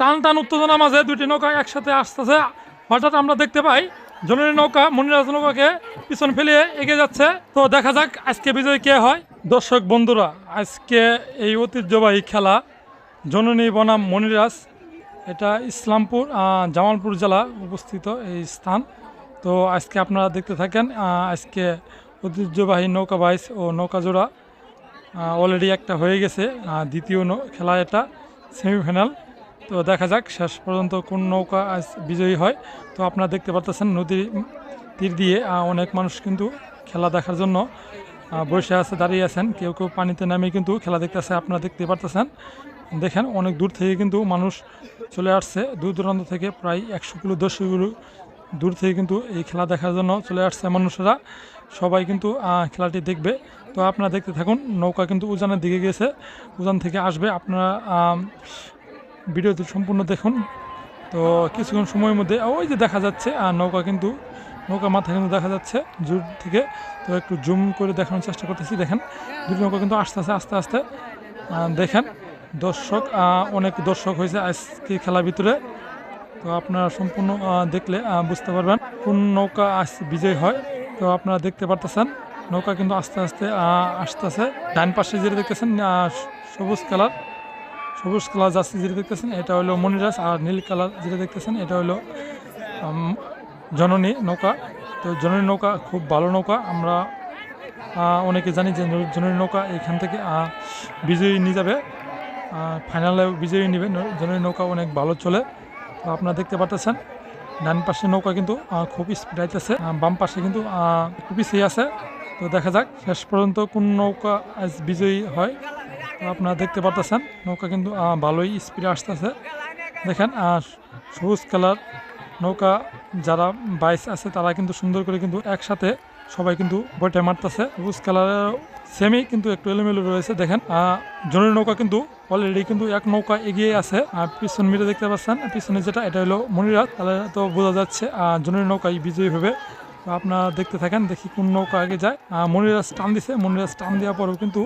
টান টান উত্তেজনা মাঝে দুইটি নৌকা একসাথে আসতেছে। হঠাৎ আমরা দেখতে পাই জনের নৌকা মনিরাজ নৌকাকে পিছন ফেলিয়ে এগিয়ে যাচ্ছে। তো দেখা যাক আজকে বিজয়ী কে হয়। দর্শক বন্ধুরা, আজকে এই ঐতিহ্যবাহী খেলা জননী বনাম মনিরাজ, এটা ইসলামপুর জামালপুর জেলা অবস্থিত এই স্থান। তো আজকে আপনারা দেখতে থাকেন আজকে ঐতিহ্যবাহী নৌকা বাইস ও নৌকা জোড়া অলরেডি একটা হয়ে গেছে দ্বিতীয় খেলা এটা, সেমিফাইনাল। তো দেখা যাক, শেষ পর্যন্ত কোন নৌকা আজ বিজয়ী হয়। তো আপনারা দেখতে পাচ্ছেন নদীর তীর দিয়ে অনেক মানুষ কিন্তু খেলা দেখার জন্য বসে আছে, দাঁড়িয়ে আছেন। কেউ কেউ পানিতে নামে কিন্তু খেলা দেখতেছে আপনারা দেখতে পারতেছেন। দেখেন, অনেক দূর থেকে কিন্তু মানুষ চলে আসছে। দূর দূরান্ত থেকে প্রায় একশো কিলো, দেড়শো কিলো দূর থেকে কিন্তু এই খেলা দেখার জন্য চলে আসছে মানুষেরা। সবাই কিন্তু খেলাটি দেখবে। তো আপনারা দেখতে থাকুন, নৌকা কিন্তু উজানের দিকে গেছে উজান থেকে আসবে, আপনারা ভিডিওটি সম্পূর্ণ দেখুন। তো কিছুক্ষণ সময়ের মধ্যে ওই যে দেখা যাচ্ছে, আর নৌকা কিন্তু, নৌকা মাথা কিন্তু দেখা যাচ্ছে দূর থেকে। তো একটু জুম করে দেখানোর চেষ্টা করতেছি, দেখেন। দুটি নৌকা কিন্তু আস্তে আস্তে আস্তে আস্তে দেখেন। দর্শক অনেক দর্শক হয়েছে আজকে খেলার ভিতরে। তো আপনারা সম্পূর্ণ দেখলে বুঝতে পারবেন কোন নৌকা আজ বিজয় হয়। তো আপনারা দেখতে পারতেছেন, নৌকা কিন্তু আস্তে আস্তে আসতেছে। ডান পাশে যেটা দেখতেছেন সবুজ কালার। সবুজ কালার জার্সি যেটা দেখতেছেন, এটা হলো মনিরাজ আর নীল কালার যেটা দেখতেছেন, এটা হলো জননী নৌকা। তো জননী নৌকা খুব ভালো নৌকা। আমরা অনেকে জানি যে জননী নৌকা এখান থেকে বিজয়ী নিয়ে যাবে। ফাইনালে বিজয়ী নেবে। জননী নৌকা অনেক ভালো চলে। তো আপনারা দেখতে পাচ্ছেন ডান পাশে নৌকা কিন্তু খুব স্পিড আইতেছে। বাম পাশে কিন্তু খুবই খুব পিছিয়ে আছে। তো দেখা যাক, শেষ পর্যন্ত কোন নৌকা আজ বিজয়ী হয়। আপনারা দেখতে পাচ্ছেন নৌকা কিন্তু ভালোই স্পিডে আসতেছে। দেখেন আহ, সবুজ কালার নৌকা যারা বাইস আছে তারা কিন্তু সুন্দর করে কিন্তু একসাথে সবাই কিন্তু বইটা মারতেছে। সবুজ কালারের সেমি কিন্তু একটু এলোমেলো রয়েছে দেখেন। জনের নৌকা কিন্তু অলরেডি কিন্তু এক নৌকা এগিয়ে আছে আর পিছন মিলে দেখতে পাচ্ছেন। পিছনে যেটা এটা হলো মনিরাজ তাহলে তো বোঝা যাচ্ছে আহ, জনের নৌকাই বিজয়ী হবে। তো আপনারা দেখতে থাকেন, দেখি কোন নৌকা আগে যায়। মনিরাজ টান দিছে মনিরাজ টান দেওয়ার পরেও কিন্তু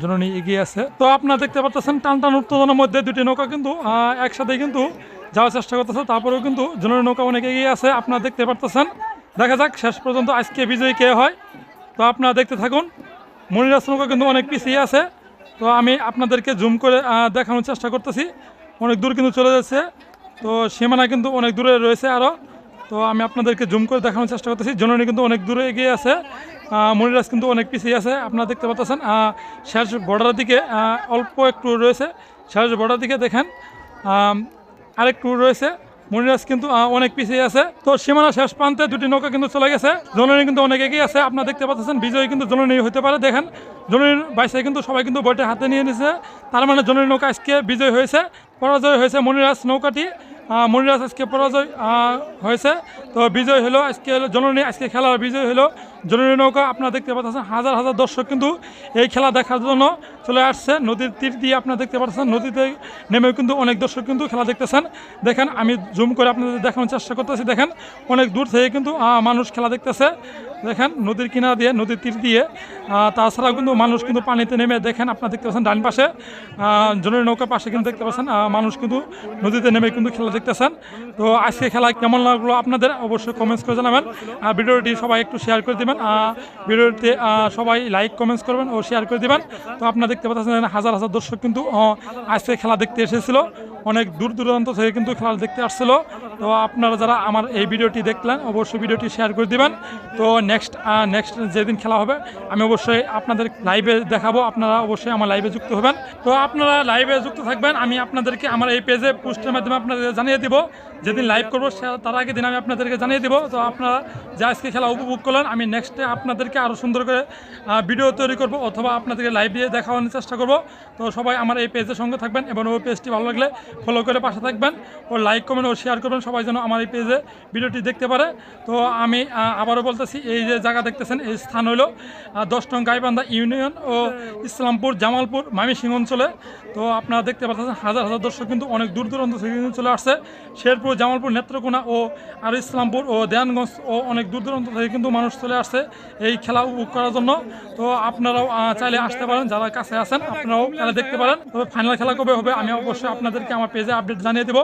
জননী এগিয়ে আছে। তো আপনারা দেখতে পাচ্ছেন টান টান উত্তেজনার মধ্যে দুটি নৌকা কিন্তু একসাথে কিন্তু যাওয়ার চেষ্টা করতেছে। তারপরেও কিন্তু জননী নৌকা অনেক এগিয়ে আছে আপনারা দেখতে পারতেছেন। দেখা যাক, শেষ পর্যন্ত আজকে বিজয়ী কে হয়। তো আপনারা দেখতে থাকুন মনিরাজ নৌকা কিন্তু অনেক পিছিয়ে আছে। তো আমি আপনাদেরকে জুম করে দেখানোর চেষ্টা করতেছি। অনেক দূর কিন্তু চলে যাচ্ছে। তো সীমানা কিন্তু অনেক দূরে রয়েছে আরও তো আমি আপনাদেরকে জুম করে দেখানোর চেষ্টা করতেছি। জননী কিন্তু অনেক দূরে এগিয়ে আছে। মনিরাজ কিন্তু অনেক পিছিয়ে আছে। আপনারা দেখতে পাচ্ছেন শেষ বর্ডারের দিকে অল্প একটু রয়েছে। শেষ বর্ডার দিকে দেখেন আরেকটু রয়েছে। মনিরাজ কিন্তু অনেক পিছিয়ে আছে। তো সীমানা শেষ প্রান্তে দুটি নৌকা কিন্তু চলে গেছে। জননী কিন্তু অনেক এগিয়ে আছে। আপনারা দেখতে পাচ্ছেন, বিজয়ী কিন্তু জননী হতে পারে। দেখেন, জননীর বাইসে কিন্তু সবাই কিন্তু বইটা হাতে নিয়ে নিছে। তার মানে জননী নৌকা আজকে বিজয় হয়েছে, পরাজয় হয়েছে মনিরাজ নৌকাটি। মনিরাজ আজকে পরাজয় হয়েছে। তো বিজয় হলো আজকে জননী আজকে খেলার বিজয় হলো। জননী নৌকা আপনারা দেখতে পাচ্ছেন হাজার হাজার দর্শক কিন্তু এই খেলা দেখার জন্য চলে আসছে। নদীর তীর দিয়ে আপনারা দেখতে পাচ্ছেন নদীতে নেমেও কিন্তু অনেক দর্শক কিন্তু খেলা দেখতেছেন। দেখেন আমি জুম করে আপনাদের দেখানোর চেষ্টা করতেছি। দেখেন অনেক দূর থেকে কিন্তু মানুষ খেলা দেখতেছে। দেখেন নদীর কিনারা দিয়ে নদীর তীর দিয়ে তাছাড়াও কিন্তু মানুষ কিন্তু পানিতে নেমে দেখেন আপনারা দেখতে পাচ্ছেন ডান পাশে আহ, নৌকা পাশে কিন্তু দেখতে পাচ্ছেন মানুষ কিন্তু নদীতে নেমে কিন্তু খেলা দেখতেছেন। তো আজকে খেলা কেমন লাগল আপনাদের? অবশ্যই কমেন্টস করে জানাবেন। আর ভিডিওটি সবাই একটু শেয়ার করে দেবেন। আহ, ভিডিওতে সবাই লাইক কমেন্টস করবেন ও শেয়ার করে দেবেন। তো আপনারা দেখতে পাচ্ছেন হাজার হাজার দর্শক কিন্তু আজকে খেলা দেখতে এসেছিল। অনেক দূর দূরান্ত থেকে কিন্তু খেলা দেখতে আসছিল। তো আপনারা যারা আমার এই ভিডিওটি দেখলেন, অবশ্যই ভিডিওটি শেয়ার করে দিবেন। তো নেক্সট নেক্সট যেদিন খেলা হবে, আমি অবশ্যই আপনাদের লাইভে দেখাবো। আপনারা অবশ্যই আমার লাইভে যুক্ত হবেন। তো আপনারা লাইভে যুক্ত থাকবেন। আমি আপনাদেরকে আমার এই পেজে পোস্টের মাধ্যমে আপনাদের জানিয়ে দিব। যেদিন লাইভ করব তার আগের দিন আমি আপনাদেরকে জানিয়ে দিব। তো আপনারা যে আজকে খেলা উপভোগ করলেন, আমি নেক্সটে আপনাদেরকে আরও সুন্দর করে ভিডিও তৈরি করব অথবা আপনাদেরকে লাইভ দিয়ে দেখানোর চেষ্টা করব। তো সবাই আমার এই পেজের সঙ্গে থাকবেন এবং ওই পেজটি ভালো লাগলে ফলো করে পাশে থাকবেন ও লাইক কমেন্ট ও শেয়ার করবেন। সবাই যেন আমার এই পেজে ভিডিওটি দেখতে পারে। তো আমি আবারও বলতেছি, এই যে জায়গা দেখতেছেন, এই স্থান হলো দশ নং গাইবান্ধা ইউনিয়ন ও ইসলামপুর, জামালপুর মামিসিং অঞ্চলে। তো আপনারা দেখতে পাচ্ছেন, হাজার হাজার দর্শক কিন্তু অনেক দূর দূরান্ত থেকে কিন্তু চলে আসছে। শেরপুর, জামালপুর, নেত্রকোনা ও আর ইসলামপুর ও দেয়ানগঞ্জ ও অনেক দূর দূরান্ত থেকে কিন্তু মানুষ চলে আসছে এই খেলা উপভোগ করার জন্য। তো আপনারাও চাইলে আসতে পারেন, যারা কাছে আছেন, আপনারাও খেলা দেখতে পারেন। তবে ফাইনাল খেলা কবে হবে, আমি অবশ্যই আপনাদেরকে আমার পেজে আপডেট জানিয়ে দেবো।